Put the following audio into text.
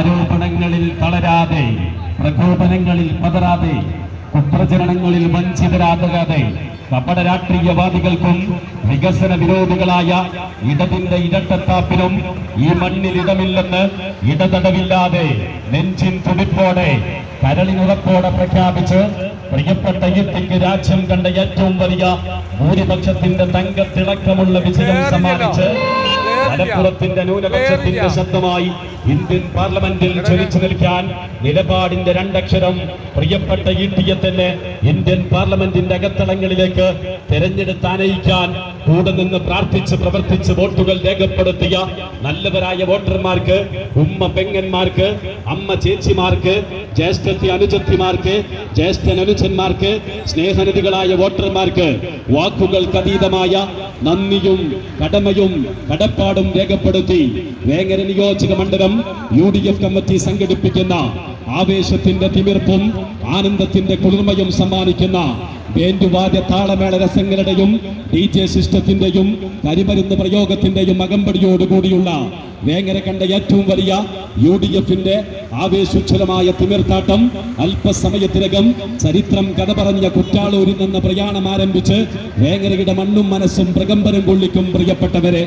ആരോപണങ്ങളിൽ തളരാതെ പ്രകോപനങ്ങളിൽ പതരാതെ കുപ്രചരണങ്ങളിൽ വഞ്ചിതരാകാതെ കപട രാഷ്ട്രീയവാദികൾക്കും വികസന വിരോധികളായ ഇടതിന്റെ ഇരട്ടത്താപ്പിനും ഈ മണ്ണിൽ ഇടമില്ലെന്ന് ഇടതടവില്ലാതെ നെഞ്ചിൻ തുടിപ്പോടെ കരളിനുറപ്പോടെ പ്രഖ്യാപിച്ച് പ്രിയപ്പെട്ട ഇത്തിക്ക് രാജ്യം കണ്ട ഏറ്റവും വലിയ ഭൂരിപക്ഷത്തിന്റെ തങ്കത്തിളക്കമുള്ള വിജയം സമ്മാനിച്ച് മലപ്പുറത്തിന്റെ ന്യൂനപക്ഷത്തിന്റെ ശബ്ദമായി ഇന്ത്യൻ പാർലമെന്റിൽ ക്ഷണിച്ചു നിൽക്കാൻ നിലപാടിന്റെ രണ്ടക്ഷരം പ്രിയപ്പെട്ട ഈട്ടിയെ തന്നെ ഇന്ത്യൻ പാർലമെന്റിന്റെ അകത്തളങ്ങളിലേക്ക് തെരഞ്ഞെടുത്ത് ആനയിക്കാൻ കൂടെ നിന്ന് പ്രാർത്ഥിച്ച് പ്രവർത്തിച്ച് വോട്ടുകൾ രേഖപ്പെടുത്തിയ നല്ലവരായ വോട്ടർമാർക്ക് ഉമ്മ പെങ്ങന്മാർക്ക് അമ്മ ചേച്ചിമാർക്ക് ജ്യേഷ്ഠത്തി അനുജത്തിമാർക്ക് ജ്യേഷ്ഠൻ അനുജന്മാർക്ക് സ്നേഹനിധികളായ വോട്ടർമാർക്ക് വാക്കുകൾക്കതീതമായ നന്ദിയും കടമയും കടപ്പാടും രേഖപ്പെടുത്തി വേങ്ങര നിയോജക മണ്ഡലം യു ഡി എഫ് കമ്മിറ്റി സംഘടിപ്പിക്കുന്ന ആവേശത്തിന്റെ തിമിർപ്പും ആനന്ദത്തിന്റെ കുളിർമയും സമ്മാനിക്കുന്ന വേണ്ടുവാദ്യ താളമേള രസങ്ങളുടെയും ഡി ജെ സിസ്റ്റത്തിന്റെയും കരിമരുന്ന് പ്രയോഗത്തിന്റെയും അകമ്പടിയോടുകൂടിയുള്ള വേങ്ങര കണ്ട ഏറ്റവും വലിയ യു ഡി എഫിന്റെ ആവേശുച്ഛലമായ തിമിർത്താട്ടം അല്പസമയത്തിനകം ചരിത്രം കഥ പറഞ്ഞ കുറ്റാളൂരിൽ നിന്ന് പ്രയാണം ആരംഭിച്ച് വേങ്ങരയുടെ മണ്ണും മനസ്സും പ്രകമ്പനം കൊള്ളിക്കും പ്രിയപ്പെട്ടവരെ.